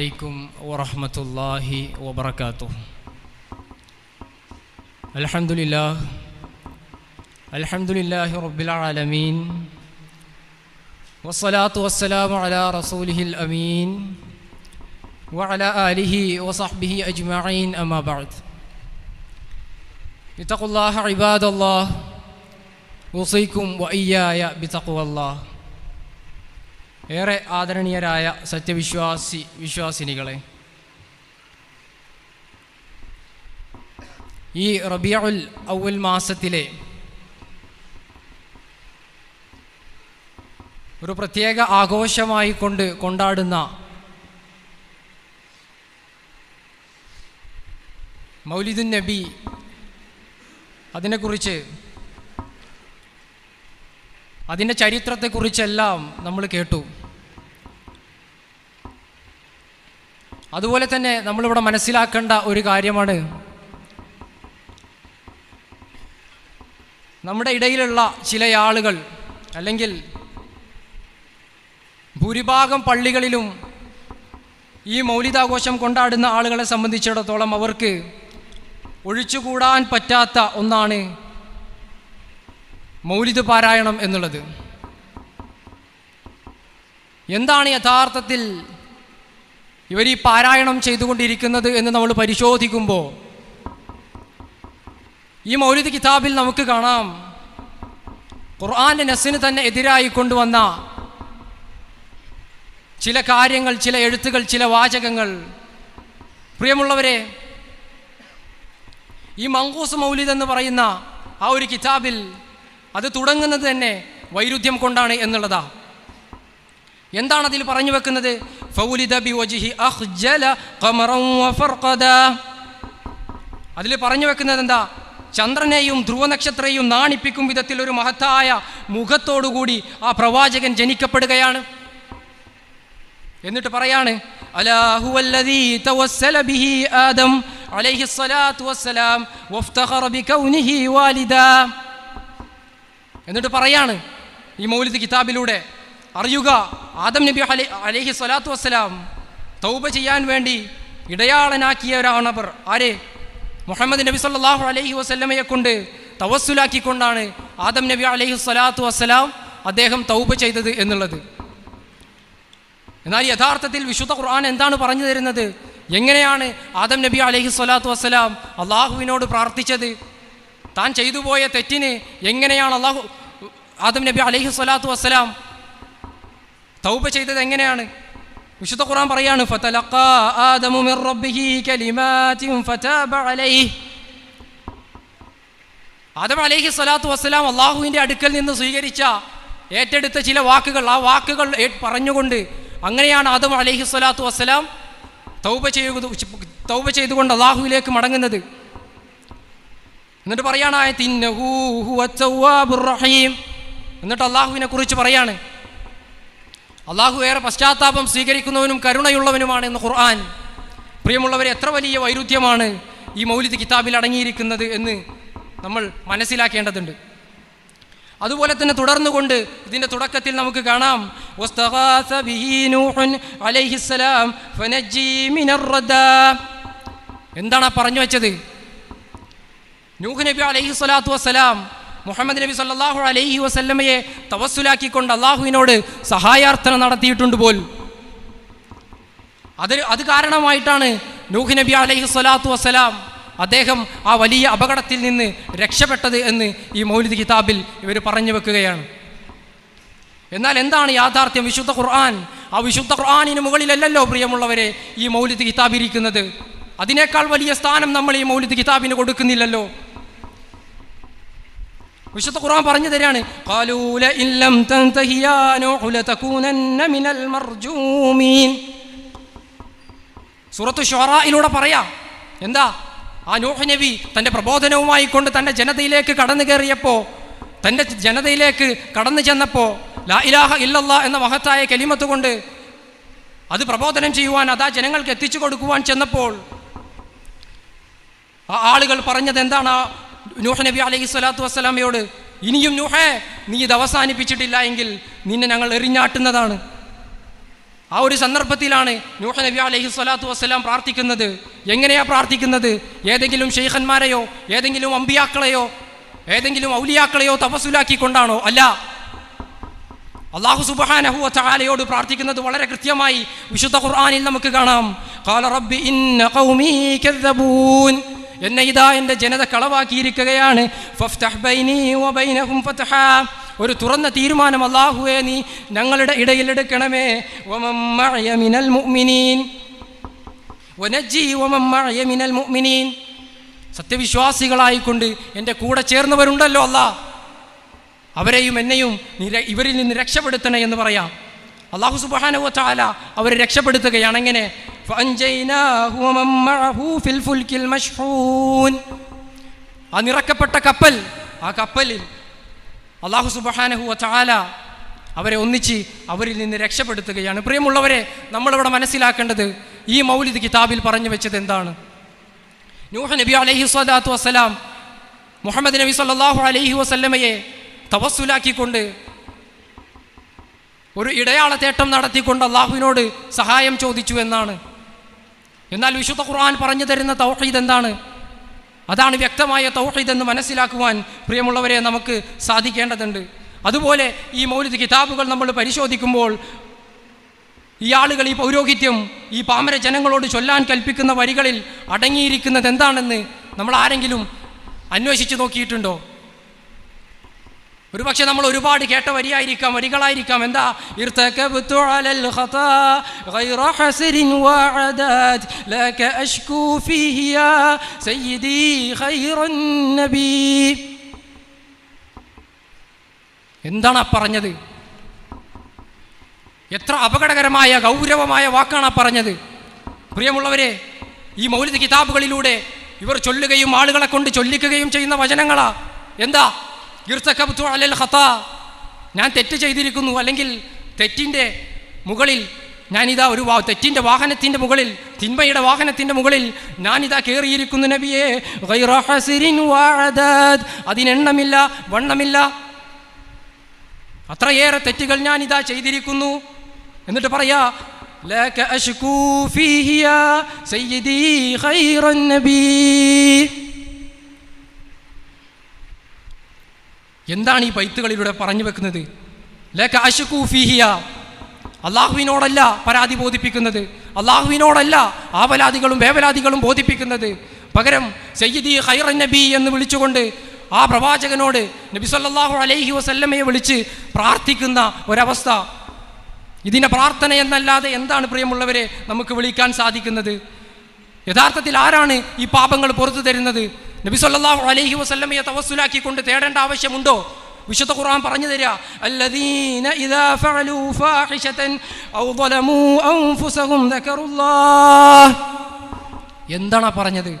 عليكم ورحمة الله وبركاته. الحمد لله الحمد لله رب العالمين والصلاة والسلام على رسوله الأمين وعلى آله وصحبه أجمعين أما بعد. اتقوا الله عباد الله أوصيكم وإياي بتقوى الله. ഏറെ ആദരണീയരായ സത്യവിശ്വാസി വിശ്വാസിനികളെ. ഈ റബിയുൽ ഔൽ മാസത്തിലെ ഒരു പ്രത്യേക ആഘോഷമായി കൊണ്ട് കൊണ്ടാടുന്ന മൗലിദുൻ നബി അതിനെക്കുറിച്ച് അതിന്റെ ചരിത്രത്തെക്കുറിച്ചെല്ലാം നമ്മൾ കേട്ടു. അതുപോലെ തന്നെ നമ്മളിവിടെ മനസ്സിലാക്കേണ്ട ഒരു കാര്യമാണ്. നമ്മുടെ ഇടയിലുള്ള ചില ആളുകൾ അല്ലെങ്കിൽ ഭൂരിഭാഗം പള്ളികളിലും ഈ മൗലിതാഘോഷം കൊണ്ടാടുന്ന ആളുകളെ സംബന്ധിച്ചിടത്തോളം അവർക്ക് ഒഴിച്ചുകൂടാൻ പറ്റാത്ത ഒന്നാണ് മൗലിദ് പാരായണം എന്നുള്ളത്. എന്താണ് യഥാർത്ഥത്തിൽ ഇവർ ഈ പാരായണം ചെയ്തുകൊണ്ടിരിക്കുന്നത് എന്ന് നമ്മൾ പരിശോധിക്കുമ്പോൾ ഈ മൗലിദ് കിതാബിൽ നമുക്ക് കാണാം. ഖുർആാന്റെ നസ്സിന് തന്നെ എതിരായി കൊണ്ടുവന്ന ചില കാര്യങ്ങൾ ചില എഴുത്തുകൾ ചില വാചകങ്ങൾ. പ്രിയമുള്ളവരെ ഈ മങ്കൂസ് മൗലിദ് എന്ന് പറയുന്ന ആ ഒരു കിതാബിൽ അത് തുടങ്ങുന്നത് തന്നെ വൈരുദ്ധ്യം കൊണ്ടാണ് എന്നുള്ളതാ. എന്താണ് അതിൽ പറഞ്ഞു വെക്കുന്നത്? അതിൽ പറഞ്ഞു വെക്കുന്നത് എന്താ? ചന്ദ്രനെയും ധ്രുവനക്ഷത്രയെയും നാണിപ്പിക്കും വിധത്തിൽ ഒരു മഹത്തായ മുഖത്തോടുകൂടി ആ പ്രവാചകൻ ജനിക്കപ്പെടുകയാണ്. എന്നിട്ട് പറയാണ് ആദം എന്നിട്ട് പറയാണ് ഈ മൗലിദ് കിതാബിലൂടെ അറിയുക ആദം നബി അലി അലഹി സ്വലാത്തു വസ്സലാം തൗബ ചെയ്യാൻ വേണ്ടി ഇടയാളനാക്കിയ ഒരാണവർ ആരെ? മുഹമ്മദ് നബി സല്ലാഹു അലഹി വസ്ലമയെ കൊണ്ട് തവസ്സുലാക്കിക്കൊണ്ടാണ് ആദം നബി അലഹി സ്വലാത്തു വസ്സലാം അദ്ദേഹം തൗബ ചെയ്തത് എന്നുള്ളത്. എന്നാൽ യഥാർത്ഥത്തിൽ വിശുദ്ധ ഖുർആൻ എന്താണ് പറഞ്ഞു തരുന്നത്? എങ്ങനെയാണ് ആദം നബി അലഹി സ്വലാത്തു വസ്സലാം അള്ളാഹുവിനോട് പ്രാർത്ഥിച്ചത്? താൻ ചെയ്തു പോയ തെറ്റിന് എങ്ങനെയാണ് അള്ളാഹു ആദം നബി അലഹി സ്വലാത്തു വസ്സലാം തൗബ ചെയ്തത് എങ്ങനെയാണ്? വിശുദ്ധ ഖുർആൻ പറയാണ് ആദം അലൈഹി സ്വലാത്തു വസ്സലാം അള്ളാഹുവിന്റെ അടുക്കൽ നിന്ന് സ്വീകരിച്ച ഏറ്റെടുത്ത ചില വാക്കുകൾ ആ വാക്കുകൾ പറഞ്ഞുകൊണ്ട് അങ്ങനെയാണ് ആദം അലൈഹി സ്വലാത്തു വസ്സലാം തൗബ ചെയ്യുക തൗബ ചെയ്തുകൊണ്ട് അള്ളാഹുവിലേക്ക് മടങ്ങുന്നത്. എന്നിട്ട് പറയാണ് എന്നിട്ട് അള്ളാഹുവിനെ കുറിച്ച് പറയാണ് അള്ളാഹു ഏറെ പശ്ചാത്താപം സ്വീകരിക്കുന്നവനും കരുണയുള്ളവനുമാണ് എന്ന് ഖുർആൻ. പ്രിയമുള്ളവരെ എത്ര വലിയ വൈരുദ്ധ്യമാണ് ഈ മൗലിദ് കിതാബിൽ അടങ്ങിയിരിക്കുന്നത് എന്ന് നമ്മൾ മനസ്സിലാക്കേണ്ടതുണ്ട്. അതുപോലെ തന്നെ തുടർന്നുകൊണ്ട് ഇതിന്റെ തുടക്കത്തിൽ നമുക്ക് കാണാം. എന്താണ് പറഞ്ഞു വെച്ചത്? നൂഹ് നബി അലൈഹി സ്വലാത്തു വസ്സലാം മുഹമ്മദ് നബി സല്ലാഹു അലൈഹി വസല്ലമയെ തവസ്സുലാക്കിക്കൊണ്ട് അള്ളാഹുവിനോട് സഹായാർത്ഥന നടത്തിയിട്ടുണ്ട് പോൽ. അത് അത് കാരണമായിട്ടാണ് നൂഹ് നബി അലൈഹി സ്വലാത്തു വസ്സലാം അദ്ദേഹം ആ വലിയ അപകടത്തിൽ നിന്ന് രക്ഷപ്പെട്ടത് എന്ന് ഈ മൗലിദ് കിതാബിൽ ഇവർ പറഞ്ഞു വെക്കുകയാണ്. എന്നാൽ എന്താണ് യാഥാർത്ഥ്യം? വിശുദ്ധ ഖുർആൻ. ആ വിശുദ്ധ ഖുർആാനിന് മുകളിലല്ലല്ലോ പ്രിയമുള്ളവരെ ഈ മൗലിദ് കിതാബ് ഇരിക്കുന്നത്. അതിനേക്കാൾ വലിയ സ്ഥാനം നമ്മൾ ഈ മൗലിദ് കിതാബിന് കൊടുക്കുന്നില്ലല്ലോ. വിശുദ്ധ ഖുർആൻ പറഞ്ഞു തരാണ്. ഖാലൂല ഇല്ലം തൻതഹി യാ നൂഹു മിനൽ മർജൂമീൻ. സൂറത്തു ഷുറായിലൂടെ പറയാ എന്താ? ആ നൂഹ് നബി തന്റെ പ്രബോധനവുമായി കൊണ്ട് തന്റെ ജനതയിലേക്ക് കടന്നു കയറിയപ്പോൾ തന്റെ ജനതയിലേക്ക് കടന്നു ചെന്നപ്പോൾ ലാ ഇലാഹ ഇല്ലല്ലാ എന്ന മഹത്തായ കലിമത്ത് കൊണ്ട് അത് പ്രബോധനം ചെയ്യുവാൻ അതാ ജനങ്ങൾക്ക് എത്തിച്ചു കൊടുക്കുവാൻ ചെന്നപ്പോൾ ആ ആളുകൾ പറഞ്ഞത് എന്താണ്? നൂഹ് നബി അലൈഹി സ്വലാത്തു വസ്സലാമയോട് ഇനിയും നൂഹേ നീ ഇത് അവസാനിപ്പിച്ചിട്ടില്ല എങ്കിൽ നിന്നെ ഞങ്ങൾ എറിഞ്ഞാട്ടുന്നതാണ്. ആ ഒരു സന്ദർഭത്തിലാണ് നൂഹ നബി അലൈഹി സ്വലാത്തു വസ്സലാം പ്രാർത്ഥിക്കുന്നത്. എങ്ങനെയാ പ്രാർത്ഥിക്കുന്നത്? ഏതെങ്കിലും ഷെയ്ഖന്മാരെയോ ഏതെങ്കിലും അമ്പിയാക്കളെയോ ഏതെങ്കിലും ഔലിയാക്കളെയോ തപസ്സുലാക്കിക്കൊണ്ടാണോ? അല്ല. അള്ളാഹു സുബാനഹു ചാലയോട് പ്രാർത്ഥിക്കുന്നത് വളരെ കൃത്യമായി വിശുദ്ധ ഖുർആാനിൽ നമുക്ക് കാണാം. റബ്ബി ഇന്ന എന്നെ ഇതാ എന്റെ ജനത കളവാക്കിയിരിക്കുകയാണ്. ഒരു തുറന്ന തീരുമാനം അള്ളാഹുവേ നീ ഞങ്ങളുടെ ഇടയിൽ എടുക്കണമേ. മിനൽ മുഅ്മിനീൻ. മിനൽ മുഅ്മിനീൻ. സത്യവിശ്വാസികളായിക്കൊണ്ട് എന്റെ കൂടെ ചേർന്നവരുണ്ടല്ലോ അല്ല. അവരെയും എന്നെയും ഇവരിൽ നിന്ന് രക്ഷപ്പെടുത്തണേ എന്ന് പറയാം. അള്ളാഹു സുബാനവ ചാല അവരെ രക്ഷപ്പെടുത്തുകയാണ്. എങ്ങനെ? ആ നിറക്കപ്പെട്ട കപ്പൽ ആ കപ്പലിൽ അള്ളാഹു സുബാനഹു ചാല അവരെ ഒന്നിച്ച് അവരിൽ നിന്ന് രക്ഷപ്പെടുത്തുകയാണ്. പ്രിയമുള്ളവരെ നമ്മളിവിടെ മനസ്സിലാക്കേണ്ടത് ഈ മൗലിദ് കിതാബിൽ പറഞ്ഞു വെച്ചത് എന്താണ്? നൂഹ് നബി അലഹി സ്വലാത്തു വസ്സലാം മുഹമ്മദ് നബി സല്ലാഹു അലഹി വസ്ല്ലമയെ തപസ്സുലാക്കിക്കൊണ്ട് ഒരു ഇടയാളത്തേട്ടം നടത്തിക്കൊണ്ട് അള്ളാഹുവിനോട് സഹായം ചോദിച്ചു എന്നാണ്. എന്നാൽ വിശുദ്ധ ഖുർആൻ പറഞ്ഞു തരുന്ന തൗഹീദ് എന്താണ്? അതാണ് വ്യക്തമായ തൗഹീദ് എന്ന് മനസ്സിലാക്കുവാൻ പ്രിയമുള്ളവരെ നമുക്ക് സാധിക്കേണ്ടതുണ്ട്. അതുപോലെ ഈ മൗലിദ് കിതാബുകൾ നമ്മൾ പരിശോധിക്കുമ്പോൾ ഈ ആളുകൾ ഈ പൗരോഹിത്യം ഈ പാമര ജനങ്ങളോട് ചൊല്ലാൻ കൽപ്പിക്കുന്ന വരികളിൽ അടങ്ങിയിരിക്കുന്നത് എന്താണെന്ന് നമ്മൾ ആരെങ്കിലും അന്വേഷിച്ച് നോക്കിയിട്ടുണ്ടോ? ഒരു പക്ഷെ നമ്മൾ ഒരുപാട് കേട്ട വരിയായിരിക്കാം വരികളായിരിക്കാം. എന്താ? എന്താണ് പറഞ്ഞത്? എത്ര അപകടകരമായ ഗൗരവമായ വാക്കാണ് പറഞ്ഞത്. പ്രിയമുള്ളവരെ ഈ മൗലിക കിതാബുകളിലൂടെ ഇവർ ചൊല്ലുകയും ആളുകളെ കൊണ്ട് ചൊല്ലിക്കുകയും ചെയ്യുന്ന വചനങ്ങളാ. എന്താ? ഇർത്തക്കബ്തു അലൽ ഖത്താ ഞാൻ തെറ്റ് ചെയ്തിരിക്കുന്നു അല്ലെങ്കിൽ തെറ്റിൻ്റെ മുകളിൽ ഞാനിതാ ഒരു വാ തെറ്റിൻ്റെ വാഹനത്തിൻ്റെ മുകളിൽ തിന്മയുടെ വാഹനത്തിൻ്റെ മുകളിൽ ഞാനിതാ കയറിയിരിക്കുന്നു നബിയെ ഗൈറ ഹസിരിൻ വഅദാദ്. അതിനെണ്ണമില്ല വണ്ണമില്ല അത്രയേറെ തെറ്റുകൾ ഞാനിതാ ചെയ്തിരിക്കുന്നു എന്നിട്ട് പറയാ لك أشكو فيه يا سيدي خير النبي എന്താണ് ഈ പൈത്തുകളിലൂടെ പറഞ്ഞു വെക്കുന്നത്? ലൂഫിഹിയ അള്ളാഹുവിനോടല്ല പരാതി ബോധിപ്പിക്കുന്നത്. അള്ളാഹുവിനോടല്ല ആവലാദികളും വേവലാദികളും ബോധിപ്പിക്കുന്നത്. പകരം സയ്യിദി ഖൈറൻ നബി എന്ന് വിളിച്ചുകൊണ്ട് ആ പ്രവാചകനോട് നബി സല്ലാഹു അലൈഹി വസല്ലമയെ വിളിച്ച് പ്രാർത്ഥിക്കുന്ന ഒരവസ്ഥ. ഇതിനെ പ്രാർത്ഥന എന്നല്ലാതെ എന്താണ് പ്രിയമുള്ളവരെ നമുക്ക് വിളിക്കാൻ സാധിക്കുന്നത്? യഥാർത്ഥത്തിൽ ആരാണ് ഈ പാപങ്ങൾ പുറത്തു തരുന്നത്? നബി സല്ലല്ലാഹു അലൈഹി വസല്ലമയെ തവസ്സുലാക്കിക്കൊണ്ട് തേടേണ്ട ആവശ്യമുണ്ടോ? വിശുദ്ധ ഖുർആൻ പറഞ്ഞു തരിക. ഇദാ ഫാഹിശതൻ എന്താണ് പറഞ്ഞത്?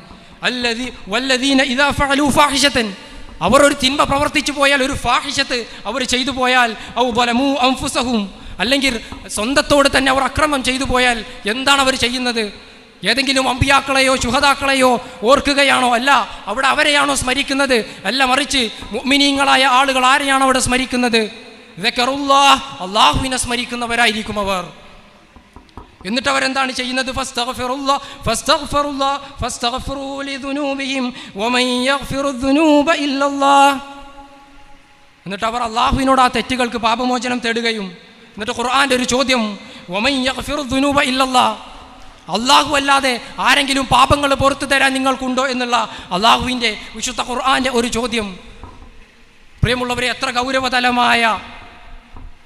വല്ലദീന ഇദാ ഫാഹിശതൻ അവർ ഒരു തിന്മ പ്രവർത്തിച്ചു പോയാൽ ഒരു ഫാഹിഷത്ത് അവർ ചെയ്തു പോയാൽ ഔ ളലമൂ അൻഫുസഹും. അല്ലെങ്കിൽ സ്വന്തത്തോട് തന്നെ അവർ അക്രമം ചെയ്തു പോയാൽ എന്താണ് അവർ ചെയ്യുന്നത്? ഏതെങ്കിലും അമ്പിയാക്കളെയോ ശുഹതാക്കളെയോ ഓർക്കുകയാണോ? അല്ല അവിടെ അവരെയാണോ സ്മരിക്കുന്നത്? അല്ല മറിച്ച് മുഅ്മിനീങ്ങളായ ആളുകൾ ആരെയാണോ അവിടെ സ്മരിക്കുന്നത്? അള്ളാഹുവിനെ സ്മരിക്കുന്നവരായിരിക്കും അവർ. എന്നിട്ട് അവരെന്താണ് ചെയ്യുന്നത് എന്നിട്ട് അവർ അള്ളാഹുവിനോട് ആ തെറ്റുകൾക്ക് പാപമോചനം തേടുകയും എന്നിട്ട് ഖുർആാന്റെ ഒരു ചോദ്യം വമൻ ഇല്ലല്ലാ അള്ളാഹു അല്ലാതെ ആരെങ്കിലും പാപങ്ങൾ പുറത്തു തരാൻ നിങ്ങൾക്കുണ്ടോ എന്നുള്ള അള്ളാഹുവിന്റെ വിശുദ്ധ ഖുർആാന്റെ ഒരു ചോദ്യം. പ്രിയമുള്ളവരെ എത്ര ഗൗരവതലമായ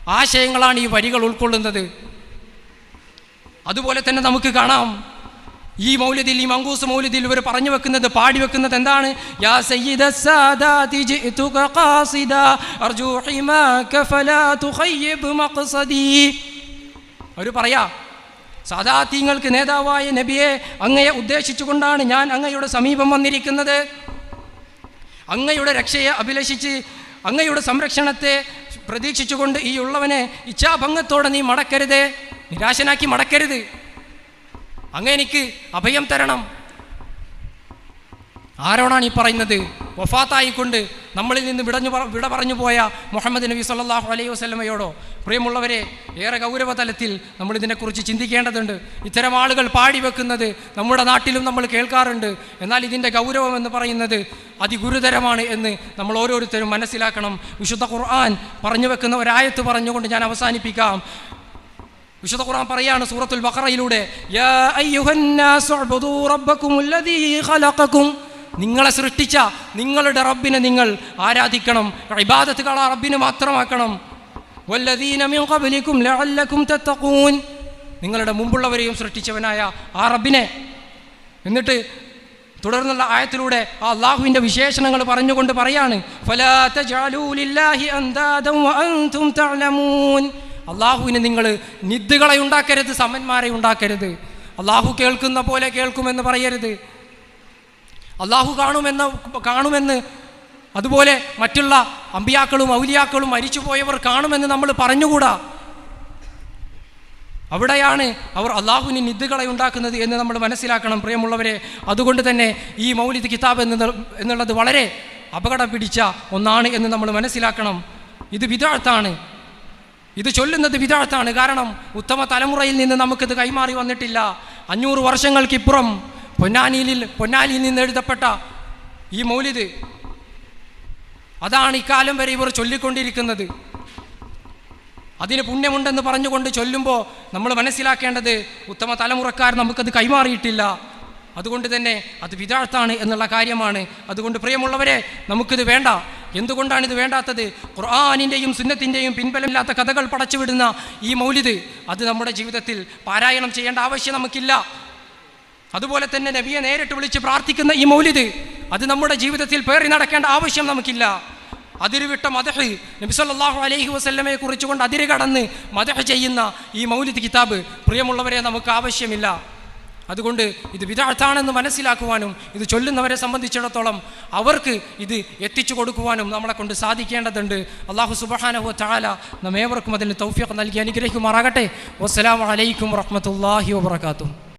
ആശയങ്ങളാണ് ഈ വരികൾ ഉൾക്കൊള്ളുന്നത്. അതുപോലെ തന്നെ നമുക്ക് കാണാം ഈ മൗലിദിൽ ഈ മങ്കൂസ് മൗലിദിൽ ഇവർ പറഞ്ഞു വെക്കുന്നത് പാടി വെക്കുന്നത് എന്താണ്? യാ സയ്യിദ ഖാസിദ അർജു ഹിമാക മഖ്സദി. അവർ പറയാ സാദാത്യങ്ങൾക്ക് നേതാവായ നബിയെ അങ്ങയെ ഉദ്ദേശിച്ചുകൊണ്ടാണ് ഞാൻ അങ്ങയുടെ സമീപം വന്നിരിക്കുന്നത്. അങ്ങയുടെ രക്ഷയെ അഭിലഷിച്ച് അങ്ങയുടെ സംരക്ഷണത്തെ പ്രതീക്ഷിച്ചുകൊണ്ട് ഈ ഉള്ളവനെ ഇച്ഛാഭംഗത്തോടെ നീ മടക്കരുത്. നിരാശനാക്കി മടക്കരുത്. അങ്ങ് എനിക്ക് അഭയം തരണം. ആരോടാണ് ഈ പറയുന്നത്? വഫാത്തായിക്കൊണ്ട് നമ്മളിൽ നിന്ന് വിടഞ്ഞു വിട പറഞ്ഞു പോയ മുഹമ്മദ് നബി സല്ലാഹു അലൈഹി വസ്ലമയോടോ പ്രിയമുള്ളവരെ ഏറെ ഗൗരവതലത്തിൽ നമ്മൾ ഇതിനെക്കുറിച്ച് ചിന്തിക്കേണ്ടതുണ്ട്. ഇത്തരം ആളുകൾ പാടി വെക്കുന്നത് നമ്മുടെ നാട്ടിലും നമ്മൾ കേൾക്കാറുണ്ട്. എന്നാൽ ഇതിന്റെ ഗൗരവം എന്ന് പറയുന്നത് അതിഗുരുതരമാണ് എന്ന് നമ്മൾ ഓരോരുത്തരും മനസ്സിലാക്കണം. വിശുദ്ധ ഖുർആൻ പറഞ്ഞു വെക്കുന്ന ഒരായത്ത് പറഞ്ഞുകൊണ്ട് ഞാൻ അവസാനിപ്പിക്കാം. വിശുദ്ധ ഖുർആൻ പറയാണ് സൂറത്തുൽ ബഖറയിലൂടെ റബ്ബകും അല്ലദീ ഖലഖക്കും നിങ്ങളെ സൃഷ്ടിച്ച നിങ്ങളുടെ റബ്ബിനെ നിങ്ങൾ ആരാധിക്കണം. ഇബാദത്തുകൾ ആ റബ്ബിന് മാത്രമാക്കണം. തത്തഖൂൻ. നിങ്ങളുടെ മുമ്പുള്ളവരെയും സൃഷ്ടിച്ചവനായ ആ റബ്ബിനെ. എന്നിട്ട് തുടർന്നുള്ള ആയത്തിലൂടെ ആ അള്ളാഹുവിന്റെ വിശേഷണങ്ങൾ പറഞ്ഞുകൊണ്ട് പറയാണ് അള്ളാഹുവിന് നിങ്ങൾ നിദ്ദുകളെ ഉണ്ടാക്കരുത് സമന്മാരെ ഉണ്ടാക്കരുത്. അള്ളാഹു കേൾക്കുന്ന പോലെ കേൾക്കുമെന്ന് പറയരുത്. അള്ളാഹു കാണുമെന്ന് കാണുമെന്ന് അതുപോലെ മറ്റുള്ള അമ്പിയാക്കളും ഔലിയാക്കളും മരിച്ചുപോയവർ കാണുമെന്ന് നമ്മൾ പറഞ്ഞുകൂടാ? അവിടെയാണ് അവർ അള്ളാഹുവിന് നിദ്ദുകളെ ഉണ്ടാക്കുന്നത് എന്ന് നമ്മൾ മനസ്സിലാക്കണം പ്രിയമുള്ളവരെ. അതുകൊണ്ട് തന്നെ ഈ മൗലിദ് കിതാബ് എന്ന് എന്നുള്ളത് വളരെ അപകടം പിടിച്ച ഒന്നാണ് എന്ന് നമ്മൾ മനസ്സിലാക്കണം. ഇത് വിദാഴ്ത്താണ് ഇത് ചൊല്ലുന്നത് വിദാഴ്ത്താണ് കാരണം ഉത്തമ തലമുറയിൽ നിന്ന് നമുക്കിത് കൈമാറി വന്നിട്ടില്ല. അഞ്ഞൂറ് വർഷങ്ങൾക്കിപ്പുറം പൊന്നാനിയിൽ പൊന്നാനിയിൽ നിന്ന് എഴുതപ്പെട്ട ഈ മൗലിദ് അതാണ് ഇക്കാലം വരെ ഇവർ ചൊല്ലിക്കൊണ്ടിരിക്കുന്നത്. അതിന് പുണ്യമുണ്ടെന്ന് പറഞ്ഞുകൊണ്ട് ചൊല്ലുമ്പോൾ നമ്മൾ മനസ്സിലാക്കേണ്ടത് ഉത്തമ തലമുറക്കാർ നമുക്കത് കൈമാറിയിട്ടില്ല. അതുകൊണ്ട് തന്നെ അത് വിദാഴ്ത്താണ് എന്നുള്ള കാര്യമാണ്. അതുകൊണ്ട് പ്രിയമുള്ളവരെ നമുക്കിത് വേണ്ട. എന്തുകൊണ്ടാണ് ഇത് വേണ്ടാത്തത്? ഖുർആാനിന്റെയും സുന്നത്തിന്റെയും പിൻബലമില്ലാത്ത കഥകൾ പടച്ചുവിടുന്ന ഈ മൗലിദ് അത് നമ്മുടെ ജീവിതത്തിൽ പാരായണം ചെയ്യേണ്ട ആവശ്യം നമുക്കില്ല. അതുപോലെ തന്നെ നബിയെ നേരിട്ട് വിളിച്ച് പ്രാർത്ഥിക്കുന്ന ഈ മൗലിദ് അത് നമ്മുടെ ജീവിതത്തിൽ പേറി നടക്കേണ്ട ആവശ്യം നമുക്കില്ല. അതിരുവിട്ട മദഹ് നബി സല്ലല്ലാഹു അലൈഹി വസല്ലമയെ കുറിച്ചുകൊണ്ട് അതിര് കടന്ന് മദഹ് ചെയ്യുന്ന ഈ മൗലിദ് കിതാബ് പ്രിയമുള്ളവരെ നമുക്ക് ആവശ്യമില്ല. അതുകൊണ്ട് ഇത് വിദാർത്ഥാണെന്ന് മനസ്സിലാക്കുവാനും ഇത് ചൊല്ലുന്നവരെ സംബന്ധിച്ചിടത്തോളം അവർക്ക് ഇത് എത്തിച്ചു കൊടുക്കുവാനും നമ്മളെ കൊണ്ട് സാധിക്കേണ്ടതുണ്ട്. അള്ളാഹു സുബഹാനഹു ചാല നമ്മേവർക്കും അതിന് തൗഫീഖ് നൽകി അനുഗ്രഹിക്കുമാറാകട്ടെ. വസ്സലാമു അലൈക്കും വറഹ്മത്തുള്ളാഹി വബറകാതുഹു.